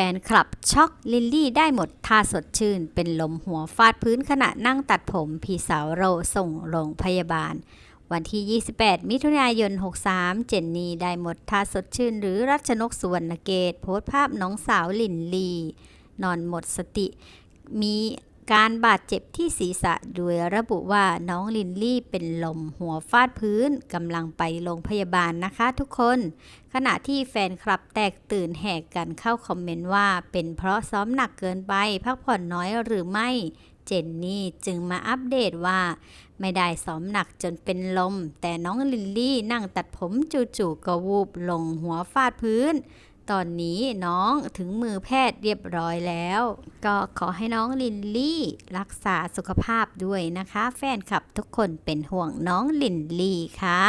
ฟนคลับช็อกลิลลี่ได้หมดท่าสดชื่น เป็นลมหัวฟาดพื้นขณะนั่งตัดผมพี่สาวโรส่งโรงพยาบาล วันที่ 28 มิถุนายน 63 เจนนี่ได้หมดท่าสดชื่น หรือรัชนกสุวรรณเกตโพสต์ภาพน้องสาวลินลี นอนหมดสติ มี การบาดเจ็บที่ศีรษะโดยระบุว่าน้องลินลี่เป็นลมหัวฟาดพื้นกำลังไปโรงพยาบาลนะคะทุกคน ขณะที่แฟนคลับแตกตื่นแหกกันเข้าคอมเมนต์ว่า เป็นเพราะซ้อมหนักเกินไปพักผ่อนน้อยหรือไม่ เจนนี่จึงมาอัปเดตว่า ไม่ได้ซ้อมหนักจนเป็นลม แต่น้องลินลี่นั่งตัดผมจู่ๆก็วูบลงหัวฟาดพื้น ตอนนี้น้องถึงมือแพทย์เรียบร้อยแล้ว ก็ขอให้น้องลินลี่รักษาสุขภาพด้วยนะคะ แฟนคลับทุกคนเป็นห่วงน้องลินลี่ค่ะ